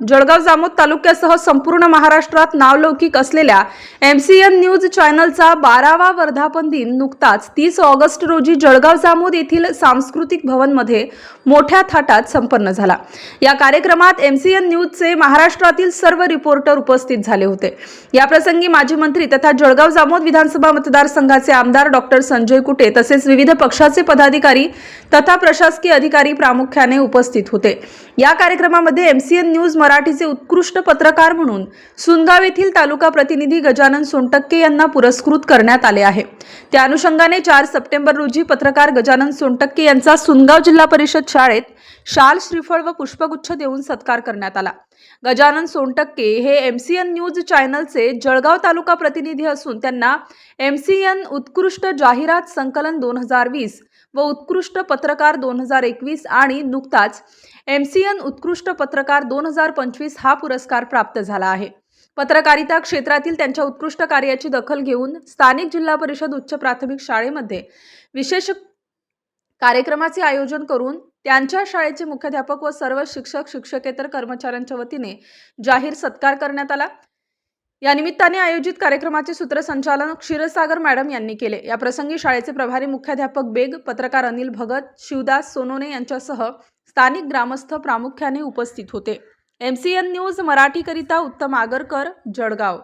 Jalgaon Jamod तालुक्यासह संपूर्ण महाराष्ट्रात नावलौकिक असलेल्या एम सी एन न्यूज चॅनलचा बारावा वर्धापन दिन नुकताच तीस ऑगस्ट रोजी जळगाव जामोद येथील सांस्कृतिक भवनमध्ये मोठ्या थाटात संपन्न झाला. या कार्यक्रमात एम सी एन न्यूजचे महाराष्ट्रातील सर्व रिपोर्टर उपस्थित झाले होते. याप्रसंगी माजी मंत्री तथा जळगाव जामोद विधानसभा मतदारसंघाचे आमदार डॉक्टर संजय कुटे तसेच विविध पक्षाचे पदाधिकारी तथा प्रशासकीय अधिकारी प्रामुख्याने उपस्थित होते. या कार्यक्रमामध्ये एम सी एन न्यूज मराठीचे उत्कृष्ट पत्रकार म्हणून सुनगाव येथील तालुका प्रतिनिधी गजानन सोनटक्के यांना पुरस्कृत करण्यात आले आहे. त्या अनुषंगाने चार सप्टेंबर रोजी पत्रकार गजानन सोनटक्के यांचा सुनगाव जिल्हा परिषद शाळेत शाल श्रीफळ व पुष्पगुच्छ देऊन सत्कार करण्यात आला. गजानन सोनटक्के हे एमसीएन न्यूज चॅनलचे जळगाव तालुका प्रतिनिधी असून त्यांना एमसीएन उत्कृष्ट जाहिरात संकलन दोन हजार वीस व उत्कृष्ट पत्रकार दोन हजार एकवीस आणि नुकताच एमसीएन उत्कृष्ट पत्रकार दोन हजार पंचवीस हा पुरस्कार प्राप्त झाला आहे. पत्रकारिता क्षेत्रातील त्यांच्या उत्कृष्ट कार्याची दखल घेऊन स्थानिक जिल्हा परिषद उच्च प्राथमिक शाळेमध्ये विशेष कार्यक्रमाचे आयोजन करून त्यांच्या शाळेचे मुख्याध्यापक व सर्व शिक्षक शिक्षकेतर कर्मचाऱ्यांच्या वतीने जाहीर सत्कार करण्यात आला. या निमित्ताने आयोजित कार्यक्रमाचे सूत्रसंचालन क्षीरसागर मॅडम यांनी केले. या प्रसंगी शाळेचे प्रभारी मुख्याध्यापक बेग पत्रकार अनिल भगत शिवदास सोनोने यांच्यासह स्थानिक ग्रामस्थ प्रामुख्याने उपस्थित होते. एम सी एन न्यूज मराठीकरिता उत्तम आगरकर जळगाव.